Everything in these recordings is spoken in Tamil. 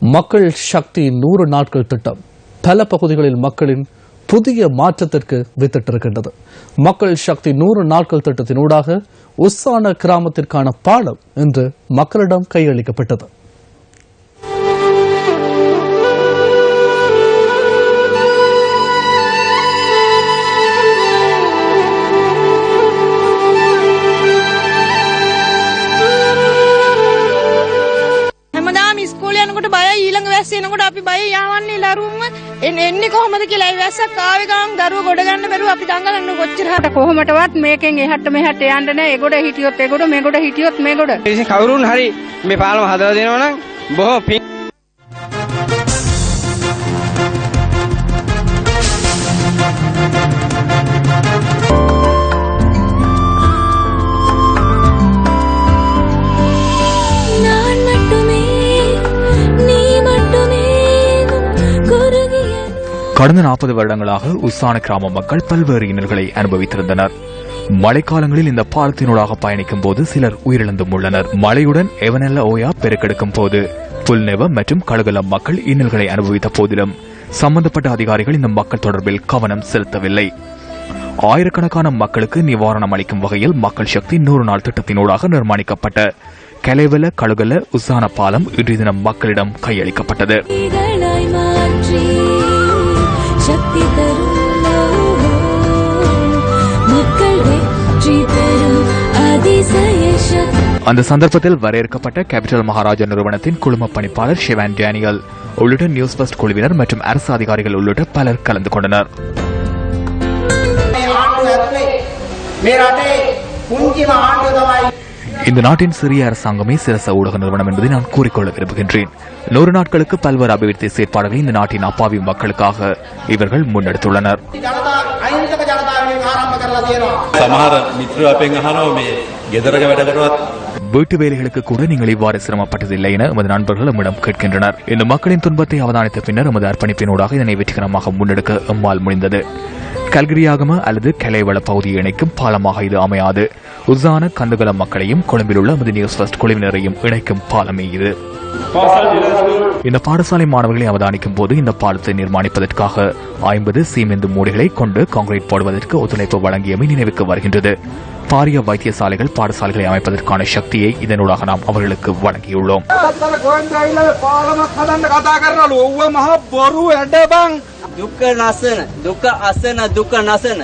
மக்கள் சக்தி நூறு நாட்கள் திட்டம் பல பகுதிகளில் மக்களின் புதிய மாற்றத்திற்கு வித்திட்டிருக்கின்றது. மக்கள் சக்தி நூறு நாட்கள் திட்டத்தினூடாக உஸ்ஸான கிராமத்திற்கான பாலம் இன்று மக்களிடம் கையளிக்கப்பட்டது. වැස්ස එනකොට අපි බයයි යවන්නේ දරුවන්ව එන්න- කොහමද කියලා ඒ වැස්සක් ආවේ ගමන් දරුවෝ ගොඩ ගන්න බැරුව අපි දඟලන්න කොච්චර හට කොහොමටවත් මේකෙන් එහට මෙහට යන්න නෑ. එගොඩ හිටියොත් එගොඩ මෙගොඩ හිටියොත් මේගොඩ ඉතින් කවුරුන් හරි මේ පාලම හදලා දෙනවා නම් බොහෝ පිං கடந்த நாற்பது வருடங்களாக உஸ்ஸான கிராம மக்கள் பல்வேறு இன்னல்களை அனுபவித்திருந்தனர். மழைக்காலங்களில் இந்த பாலத்தினூடாக பயணிக்கும் போது சிலர் உயிரிழந்தும் உள்ளனர். மழையுடன் எவனெல்ல ஓயா பெருக்கெடுக்கும் போது புல்நெவ மற்றும் கழுகலம் மக்கள் இன்னல்களை அனுபவித்த போதிலும் சம்பந்தப்பட்ட அதிகாரிகள் இந்த மக்கள் தொடர்பில் கவனம் செலுத்தவில்லை. ஆயிரக்கணக்கான மக்களுக்கு நிவாரணம் அளிக்கும் வகையில் மக்கள் சக்தி நூறு நாள் திட்டத்தினூடாக நிர்மாணிக்கப்பட்ட கலைவல கழுகல உசான பாலம் இன்றைய தினம் மக்களிடம் கையளிக்கப்பட்டது. அந்த சந்தர்ப்பத்தில் வரையறுக்கப்பட்ட கேபிட்டல் மகாராஜா நிறுவனத்தின் குழும பணிப்பாளர் ஷிவான் டேனியல் உள்ளிட்ட நியூஸ் ஃபர்ஸ்ட் குழுவினர் மற்றும் அரசு அதிகாரிகள் உள்ளிட்ட பலர் கலந்து கொண்டனர் ආණ්ඩුව ඇතුලේ මේ රටේ පුංචිම ආණ්ඩුව තමයි இந்த நாட்டின் சிறிய அரசாங்கமே சிரச ஊடக நிறுவனம் என்பதை நான் கூறிக்கொள்ள விரும்புகின்றேன் நூறு நாட்களுக்கு பல்வேறு அபிவிருத்தி செயற்பாடுகளை இந்த நாட்டின் அப்பாவி மக்களுக்காக இவர்கள் முன்னெடுத்துள்ளனர் ජනතා අහිංසක ජනතාවෙන් ආරම්භ කරලා තියෙනවා. සමහර මිත්‍ර අපෙන් අහනවා මේ ගෙදරක වැඩකරවත් வீட்டு வேலைகளுக்கு கூட நீங்கள் இவ்வாறு சிரமப்பட்டதில்லை என எமது நண்பர்கள் நம்மிடம் கேட்கின்றனர். இந்த மக்களின் துன்பத்தை அவதானித்த பின்னர் எமது அர்ப்பணிப்பினூடாக இதனை வெற்றிகரமாக முன்னெடுக்க எம்மால் முடிந்தது. கல்கிரியாகம அல்லது கலைவள பகுதியை இணைக்கும் பாலமாக இது அமையாது. உசான கந்துகல மக்களையும் கொழும்பில் உள்ள எமது நியூஸ் ஃபர்ஸ்ட் குழுவினரையும் இணைக்கும் பாலமே இது. இந்த பாடசாலை மாணவர்களை அவதானிக்கும் போது இந்த பாலத்தை நிர்மாணிப்பதற்காக ஐம்பது சீமெந்து மூடிகளை கொண்டு கான்கிரீட் போடுவதற்கு ஒத்துழைப்பு வழங்கியமை நினைவுக்கு வருகின்றது. பாரிய வைத்தியசாலைகள் பாடசாலைகளை அமைப்பதற்கான சக்தியை இதனூடாக நாம் அவர்களுக்கு வழங்கியுள்ளோம் අත්තර කොහෙන්ද ඇවිල්ලා පාලමක් හදන්න කතා කරනලු ඔව්ව මහ බොරු ඇඩ බං දුක නසන දුක අසන දුක නසන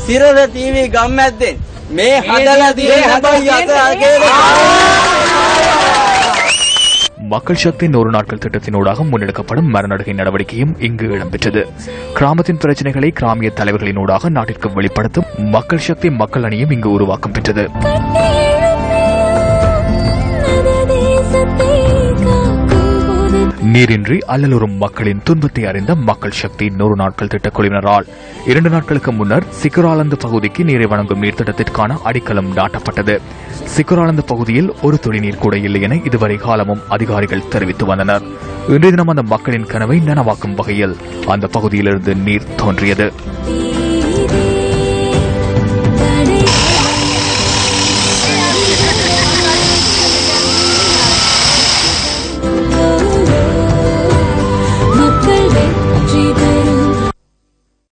සිරර තීවී ගම්මැද්දෙන් මේ හදලා තියෙන හැබැයි අත மக்கள் சக்தி நூறு நாட்கள் திட்டத்தினூடாக முன்னெடுக்கப்படும் மரநடுகை நடவடிக்கையும் இங்கு இடம்பெற்றது. கிராமத்தின் பிரச்சனைகளை கிராமிய தலைவர்களினூடாக நாட்டிற்கு வெளிப்படுத்தும் மக்கள் சக்தி மக்கள் அணியும் இங்கு உருவாக்கம் பெற்றது. நீரின்றி அல்லலுறும் மக்களின் துன்பத்தை அறிந்த மக்கள் சக்தி நூறு நாட்கள் திட்ட குழுவினரால் இரண்டு நாட்களுக்கு முன்னர் சிக்கராலந்து பகுதிக்கு நீரை வழங்கும் நீர்த்திட்டத்திற்கான அடிக்கலம் நாட்டப்பட்டது. சிக்கராலந்து பகுதியில் ஒரு துளி நீர் கூட இல்லை என இதுவரை காலமும் அதிகாரிகள் தெரிவித்து வந்தனர். இன்றைய தினம் அந்த மக்களின் கனவை நனவாக்கும் வகையில் அந்த பகுதியிலிருந்து நீர் தோன்றியது.